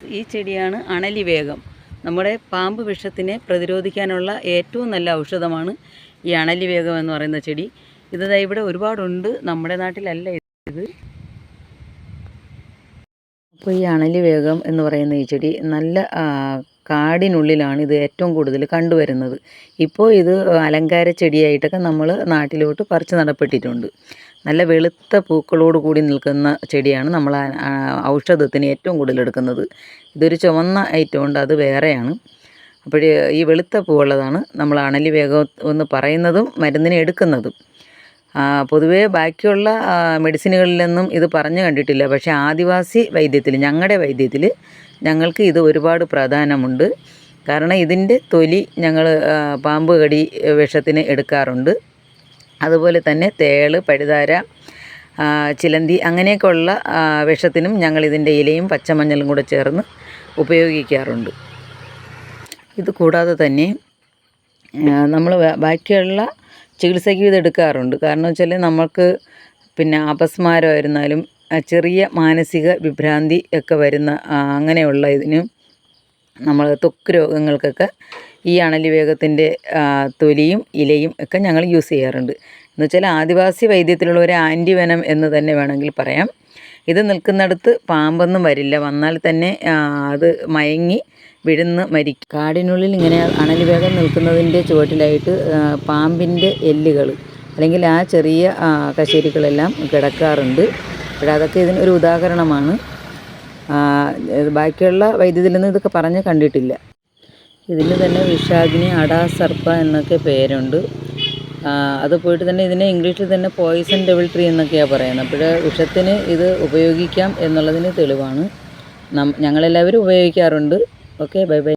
ഈ ചെടിയാണ് അണലി വേഗം. നമ്മുടെ പാമ്പ് വിഷത്തിനെ പ്രതിരോധിക്കാനുള്ള ഏറ്റവും നല്ല ഔഷധമാണ് ഈ അണലി വേഗം എന്ന് പറയുന്ന ചെടി. ഇത് ഇവിടെ ഒരുപാടുണ്ട്. നമ്മുടെ നാട്ടിലല്ല ഇത്. അപ്പോൾ ഈ അണലി വേഗം എന്ന് പറയുന്ന ഈ ചെടി നല്ല കാടിനുള്ളിലാണ് ഇത് ഏറ്റവും കൂടുതൽ കണ്ടുവരുന്നത്. ഇപ്പോൾ ഇത് അലങ്കാര ചെടിയായിട്ടൊക്കെ നമ്മൾ നാട്ടിലോട്ട് പറിച്ച് നടപ്പെട്ടിട്ടുണ്ട്. നല്ല വെളുത്ത പൂക്കളോട് കൂടി നിൽക്കുന്ന ചെടിയാണ് നമ്മൾ ഔഷധത്തിന് ഏറ്റവും കൂടുതൽ എടുക്കുന്നത്. ഇതൊരു ചുവന്ന ഐറ്റം ഉണ്ട് അത് വേറെയാണ്. അപ്പോൾ ഈ വെളുത്ത പൂവുള്ളതാണ് നമ്മൾ അണലി വേഗം എന്ന് പറയുന്നതും മരുന്നിന് എടുക്കുന്നതും. പൊതുവേ ബാക്കിയുള്ള മെഡിസിനുകളിലൊന്നും ഇത് പറഞ്ഞു കണ്ടിട്ടില്ല. പക്ഷേ ആദിവാസി വൈദ്യത്തിൽ ഞങ്ങളുടെ വൈദ്യത്തിൽ ഞങ്ങൾക്ക് ഇത് ഒരുപാട് പ്രാധാന്യമുണ്ട്. കാരണം ഇതിന്റെ തൊലി ഞങ്ങൾ പാമ്പ് കടി വിഷത്തിന് എടുക്കാറുണ്ട്. അതുപോലെ തന്നെ തേൾ പഴുതാര ചിലന്തി അങ്ങനെയൊക്കെയുള്ള വിഷത്തിനും ഞങ്ങൾ ഇതിന്റെ ഇലയും പച്ചമഞ്ഞളും കൂടെ ചേർന്ന് ഉപയോഗിക്കാറുണ്ട്. ഇത് കൂടാതെ തന്നെ നമ്മൾ ബാക്കിയുള്ള ചികിത്സയ്ക്ക് ഇത് എടുക്കാറുണ്ട്. കാരണം വെച്ചാൽ നമുക്ക് പിന്നെ അപസ്മാരമായിരുന്നാലും ചെറിയ മാനസിക വിഭ്രാന്തി ഒക്കെ വരുന്ന അങ്ങനെയുള്ള ഇതിനും നമ്മൾ തൊക്ക് രോഗങ്ങൾക്കൊക്കെ ഈ അണലി വേഗത്തിന്റെ തൊലിയും ഇലയും ഒക്കെ ഞങ്ങൾ യൂസ് ചെയ്യാറുണ്ട്. എന്ന് വെച്ചാൽ ആദിവാസി വൈദ്യത്തിലുള്ള ഒരു ആന്റിവനം എന്ന് തന്നെ വേണമെങ്കിൽ പറയാം. ഇത് നിൽക്കുന്നിടത്ത് പാമ്പൊന്നും വരില്ല. വന്നാൽ തന്നെ അത് മയങ്ങി വിഴുന്ന് മരിക്കും. കാടിനുള്ളിൽ ഇങ്ങനെ അണലി വേഗം നിൽക്കുന്നതിന്റെ ചുവട്ടിലായിട്ട് പാമ്പിന്റെ എല്ലുകൾ അല്ലെങ്കിൽ ആ ചെറിയ കശേരികളെല്ലാം കിടക്കാറുണ്ട്. അപ്പോൾ അതൊക്കെ ഇതിനൊരു ഉദാഹരണമാണ്. ബാക്കിയുള്ള വൈദ്യുതിയിൽ നിന്ന് ഇതൊക്കെ പറഞ്ഞ് കണ്ടിട്ടില്ല. ഇതിന് തന്നെ വിഷാഗ്നി അടാസർപ്പ എന്നൊക്കെ പേരുണ്ട്. അത് പോയിട്ട് തന്നെ ഇതിനെ ഇംഗ്ലീഷിൽ തന്നെ പോയിസൺ ഡെവിൾ ട്രീ എന്നൊക്കെയാണ് പറയുന്നത്. അപ്പോൾ വിഷത്തിന് ഇത് ഉപയോഗിക്കാം എന്നുള്ളതിന് തെളിവാണ്. നം ഞങ്ങളെല്ലാവരും ഉപയോഗിക്കാറുണ്ട്. Okay bye bye.